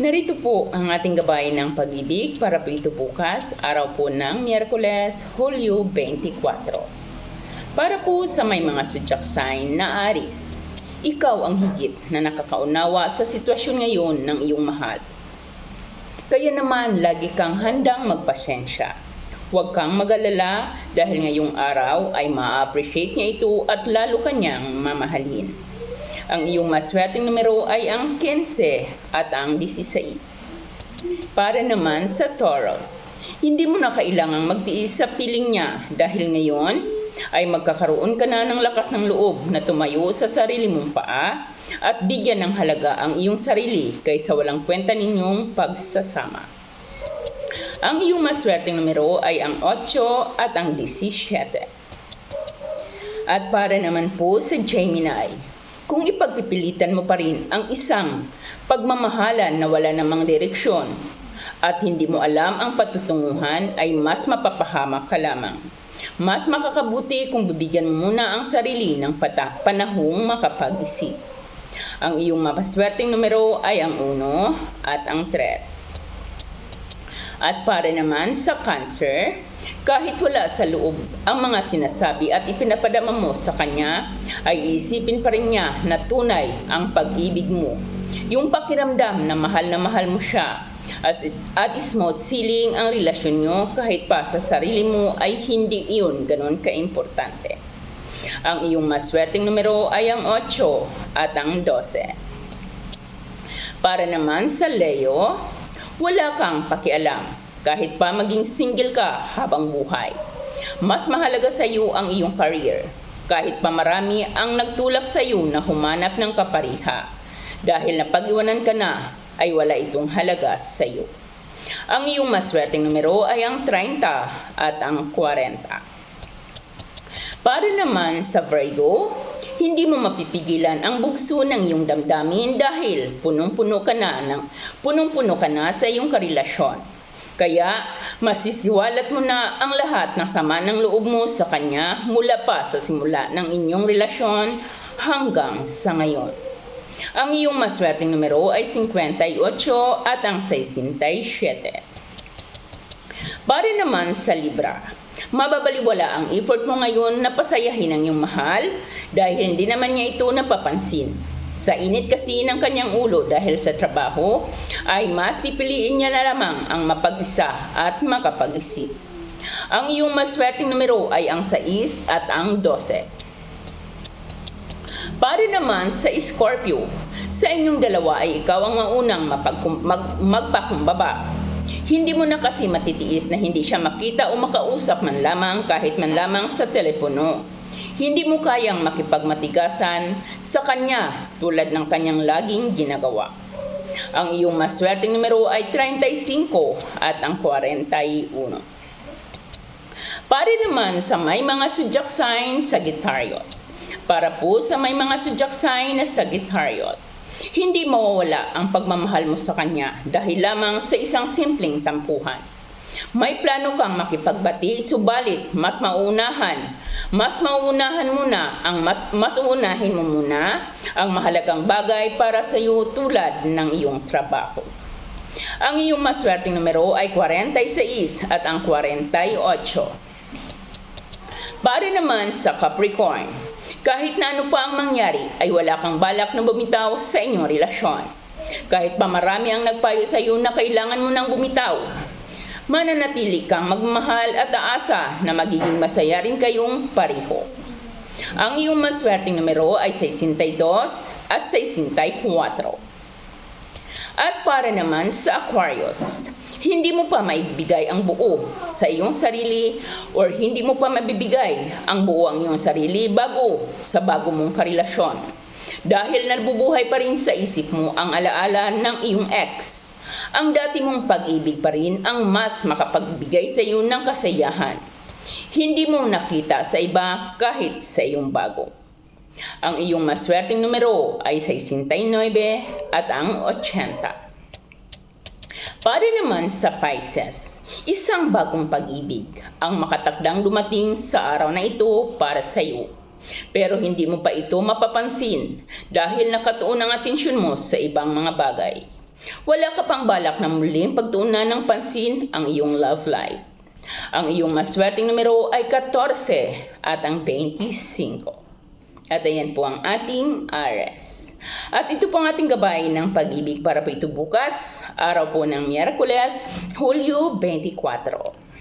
Narito po ang ating gabay ng pag-ibig para po ito bukas, araw po ng Miyerkules, Hulyo 24. Para po sa may mga zodiac sign na Aris, ikaw ang higit na nakakaunawa sa sitwasyon ngayon ng iyong mahal. Kaya naman lagi kang handang magpasensya. Huwag kang magalala dahil ngayong araw ay ma-appreciate niya ito at lalo kanyang mamahalin. Ang iyong maswerteng numero ay ang 15 at ang 16. Para naman sa Taurus, hindi mo na kailangang magtiis sa piling niya dahil ngayon ay magkakaroon ka na ng lakas ng loob na tumayo sa sarili mong paa at bigyan ng halaga ang iyong sarili kaysa walang kwenta ninyong pagsasama. Ang iyong maswerteng numero ay ang 8 at ang 17. At para naman po sa Gemini, kung ipagpipilitan mo pa rin ang isang pagmamahalan na wala namang direksyon at hindi mo alam ang patutunguhan ay mas mapapahamak ka lamang. Mas makakabuti kung bibigyan mo muna ang sarili ng pata- panahong makapag-isip. Ang iyong mapaswerteng numero ay ang 1 at ang 3. At para naman sa cancer, kahit wala sa loob ang mga sinasabi at ipinapadama mo sa kanya, ay isipin pa rin niya na tunay ang pag-ibig mo. Yung pakiramdam na mahal na mahal mo siya as, at smooth sailing ang relasyon nyo kahit pa sa sarili mo ay hindi iyon ganun kaimportante. Ang iyong maswerteng numero ay ang 8 at ang 12. Para naman sa Leo, wala kang pakialam kahit pa maging single ka habang buhay. Mas mahalaga sa iyo ang iyong career kahit pa marami ang nagtulak sa iyo na humanap ng kapariha. Dahil napag-iwanan ka na ay wala itong halaga sa iyo. Ang iyong maswerteng numero ay ang 30 at ang 40. Para naman sa Virgo, hindi mo mapipigilan ang bugso ng iyong damdamin dahil punong-puno ka na ng punong-puno ka na sa iyong karelasyon. Kaya masisiwalat mo na ang lahat ng sama ng loob mo sa kanya mula pa sa simula ng inyong relasyon hanggang sa ngayon. Ang iyong maswerteng numero ay 58 at ang 67. Para naman sa Libra, mababaliwala ang effort mo ngayon na pasayahin ang iyong mahal dahil hindi naman niya ito napapansin. Sa init kasi ng kanyang ulo dahil sa trabaho, ay mas pipiliin niya na lamang ang mapag-isa at makapag-isip. Ang iyong maswerteng numero ay ang 6 at ang 12. Para naman sa Scorpio, sa inyong dalawa ay ikaw ang maunang mapagkum- mag- magpakumbaba. Hindi mo na kasi matitiis na hindi siya makita o makausap man lamang kahit man lamang sa telepono. Hindi mo kayang makipagmatigasan sa kanya tulad ng kanyang laging ginagawa. Ang iyong maswerteng numero ay 35 at ang 41. Para naman sa may mga zodiac sign sa Sagittarius. Para po sa may mga zodiac sign na Sagittarius. Hindi mawawala ang pagmamahal mo sa kanya dahil lamang sa isang simpleng tampuhan. May plano kang makipagbati, subalit mas maunahan. Mas maunahan muna ang mas, mas uunahin mo muna ang mahalagang bagay para sa iyo tulad ng iyong trabaho. Ang iyong maswerteng numero ay 46 at ang 48. Para naman sa Capricorn, kahit na ano pa ang mangyari ay wala kang balak na bumitaw sa inyong relasyon. Kahit pa marami ang nagpayo sa iyo na kailangan mo nang bumitaw, mananatili kang magmahal at aasa na magiging masaya rin kayong pareho. Ang iyong maswerteng numero ay 62 at 64. At para naman sa Aquarius, hindi mo pa maibigay ang buo sa iyong sarili or hindi mo pa mabibigay ang buo ang iyong sarili bago sa bago mong karelasyon. Dahil nabubuhay pa rin sa isip mo ang alaala ng iyong ex. Ang dati mong pag-ibig pa rin ang mas makapagbigay sa iyo ng kasayahan. Hindi mo nakita sa iba kahit sa iyong bago. Ang iyong maswerteng numero ay 69 at ang 80. Para naman sa Pisces, isang bagong pag-ibig ang makatakdang dumating sa araw na ito para sa iyo. Pero hindi mo pa ito mapapansin dahil nakatuon ang atensyon mo sa ibang mga bagay. Wala ka pang balak na muling pagtuunan ng pansin ang iyong love life. Ang iyong maswerteng numero ay 14 at ang 25. At ayan po ang ating Ares. At ito po ang ating gabay ng pag-ibig para po ito bukas, araw po ng Miyerkules, Hulyo 24.